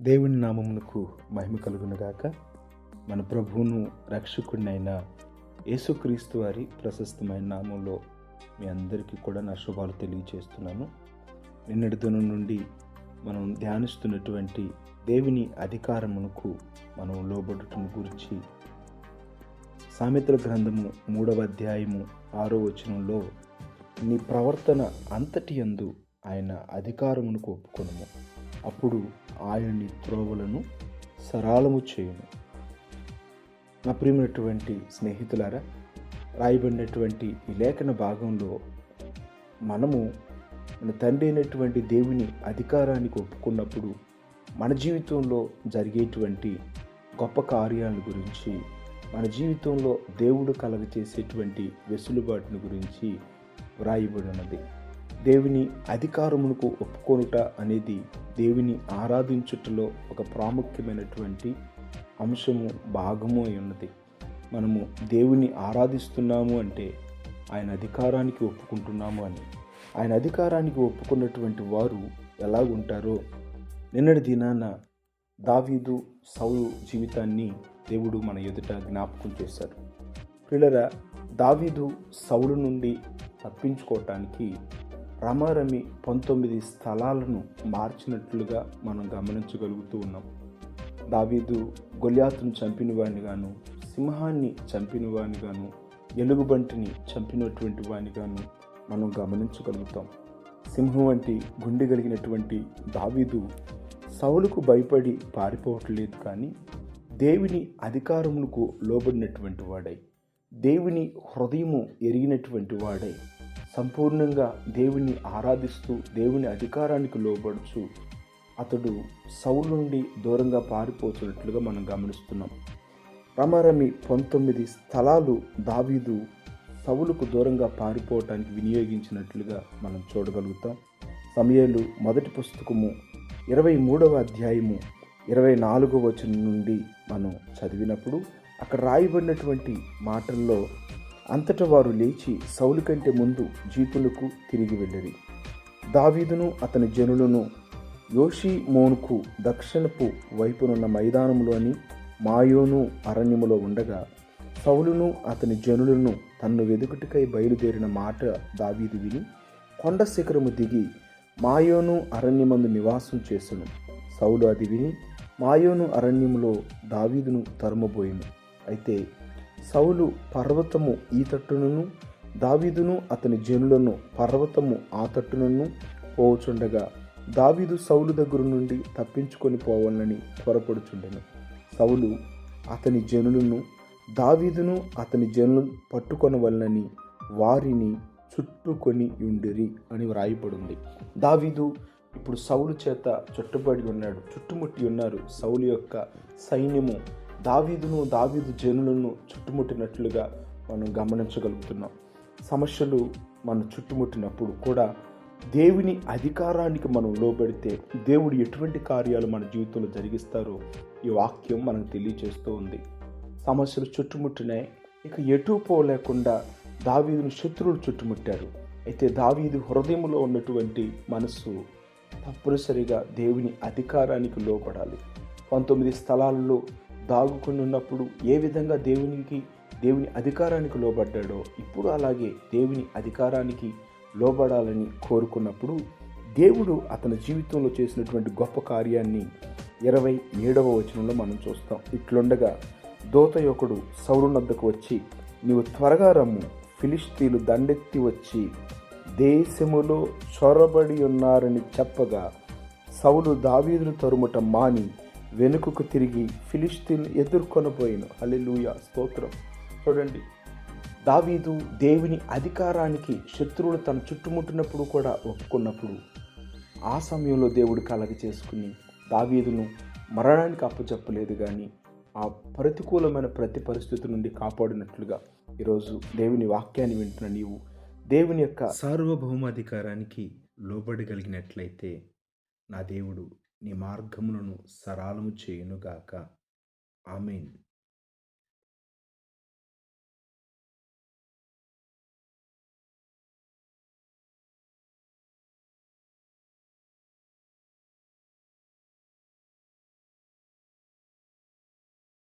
దేవుని నామమునకు మహిమ కలుగునుగాక. మన ప్రభువును రక్షకుడినైన యేసుక్రీస్తు వారి ప్రశస్తమైన నామంలో మీ అందరికీ కూడా నా శుభాలు తెలియచేస్తున్నాను. నిన్నటి దినం నుండి మనం ధ్యానిస్తున్నటువంటి దేవుని అధికారమునకు మనం లోబడుటను గురించి సామెతల గ్రంథము మూడవ అధ్యాయము ఆరో వచనంలో నీ ప్రవర్తన అంతటి యందు ఆయన అధికారమునకు ఒప్పుకొనము. అప్పుడు ఆయన్ని త్రోవలను సరళము చేయను. నా ప్రియమైనటువంటి స్నేహితులారా రాయబడినటువంటి ఈ లేఖన భాగంలో మనము మన తండ్రి అయినటువంటి దేవుని అధికారానికి ఒప్పుకున్నప్పుడు మన జీవితంలో జరిగేటువంటి గొప్ప కార్యాల గురించి మన జీవితంలో దేవుడు కలగ చేసేటువంటి వెసులుబాటుని గురించి వ్రాయబడి ఉన్నది దేవుని అధికారమునకు ఒప్పుకొనుట అనేది దేవుని ఆరాధించుటలో ఒక ప్రాముఖ్యమైనటువంటి అంశము భాగము అయి ఉన్నది. మనము దేవుని ఆరాధిస్తున్నాము అంటే ఆయన అధికారానికి ఒప్పుకుంటున్నాము అని. ఆయన అధికారానికి ఒప్పుకున్నటువంటి వారు ఎలా ఉంటారో నిన్నటి దినాన దావీదు సౌలు జీవితాన్ని దేవుడు మన ఎదుట జ్ఞాపకం చేశారు. పిల్లల దావీదు సౌలు నుండి తప్పించుకోవటానికి రమారమి పంతొమ్మిది స్థలాలను మార్చినట్లుగా మనం గమనించగలుగుతూ ఉన్నాం. దావీదు గొల్యాతును చంపిన వాడిని సింహాన్ని చంపిన ఎలుగుబంటిని చంపినటువంటి వానిగాను మనం గమనించగలుగుతాం. సింహం వంటి గుండె కలిగినటువంటి దావీదు సౌలుకు భయపడి పారిపోవట్లేదు కానీ దేవుని అధికారములకు లోబడినటువంటి వాడై దేవుని హృదయము ఎరిగినటువంటి వాడై సంపూర్ణంగా దేవుని ఆరాధిస్తూ దేవుని అధికారానికి లోబడుచు అతడు సౌలు నుండి దూరంగా పారిపోతున్నట్లుగా మనం గమనిస్తున్నాం. రమారమి పంతొమ్మిది స్థలాలు దావీదు సవులకు దూరంగా పారిపోవటానికి వినియోగించినట్లుగా మనం చూడగలుగుతాం. సమయాలు మొదటి పుస్తకము ఇరవై మూడవ అధ్యాయము ఇరవై నాలుగవ వచనం నుండి మనం చదివినప్పుడు అక్కడ రాయబడినటువంటి మాటల్లో అంతటా వారు లేచి సౌలు కంటే ముందు జీపులకు తిరిగి వెళ్ళిరి. దావీదును అతని జనులను యోషి మోన్కు దక్షిణపు వైపునున్న మైదానములోని మాయోను అరణ్యములో ఉండగా సౌలును అతని జనులను తన్ను వెదుకుటికై బయలుదేరిన మాట దావీదు విని కొండ శిఖరము దిగి మాయోను అరణ్యమందు నివాసం చేసును. సౌలు అది విని మాయోను అరణ్యములో దావీదును తరుమబోయిను. అయితే సౌలు పర్వతము ఈ తట్టునను దావీదును అతని జనులను పర్వతము ఆ తట్టునను పోవచుండగా దావీదు సౌలు దగ్గర నుండి తప్పించుకొని పోవాలని త్వరపడుచుండెను సౌలు అతని జనులను దావీదును అతని జనులను పట్టుకొనవలనని వారిని చుట్టుకొని ఉండిరి అని వ్రాయబడింది. దావీదు ఇప్పుడు సౌలు చేత చుట్టుబడి ఉన్నాడు. చుట్టుముట్టి ఉన్నారు. సౌలు యొక్క సైన్యము దావీదును దావీదు జనులను చుట్టుముట్టినట్లుగా మనం గమనించగలుగుతున్నాం. సమస్యలు మనం చుట్టుముట్టినప్పుడు కూడా దేవుని అధికారానికి మనం లోబడితే దేవుడు ఎటువంటి కార్యాలు మన జీవితంలో జరిగిస్తారో ఈ వాక్యం మనకు తెలియచేస్తూ ఉంది. సమస్యలు చుట్టుముట్టినాయి. ఇక ఎటు పోలేకుండా దావీదును శత్రువులు చుట్టుముట్టారు. అయితే దావీదు హృదయంలో ఉన్నటువంటి మనస్సు తప్పనిసరిగా దేవుని అధికారానికి లోపడాలి పంతొమ్మిది స్థలాల్లో దాగుకుని ఉన్నప్పుడు ఏ విధంగా దేవునికి దేవుని అధికారానికి లోబడ్డాడో ఇప్పుడు అలాగే దేవుని అధికారానికి లోబడాలని కోరుకున్నప్పుడు దేవుడు అతని జీవితంలో చేసినటువంటి గొప్ప కార్యాన్ని ఇరవై ఏడవ వచనంలో మనం చూస్తాం. ఇట్లుండగా దోతయొకడు సౌరునద్దకు వచ్చి నీవు త్వరగా రమ్ము ఫిలిస్తీన్లు దండెత్తి వచ్చి దేశములో చొరబడి ఉన్నారని చెప్పగా సౌలు దావీదును తరుముట మాని వెనుకకు తిరిగి ఫిలిస్తీన్ ఎదుర్కొనబోయిను. హల్లెలూయా! స్తోత్రం. చూడండి. దావీదు దేవుని అధికారానికి శత్రువులు తన చుట్టుముట్టినప్పుడు కూడా ఒప్పుకున్నప్పుడు ఆ సమయంలో దేవుడు కలగ చేసుకుని దావీదును మరణానికి అప్పచెప్పలేదు కానీ ఆ ప్రతికూలమైన ప్రతి పరిస్థితి నుండి కాపాడినట్లుగా ఈరోజు దేవుని వాక్యాన్ని వింటున్న నీవు దేవుని యొక్క సార్వభౌమాధికారానికి లోబడగలిగినట్లయితే నా దేవుడు నీ మార్గములను సరాలము చేయునుగాక. ఆమెన్.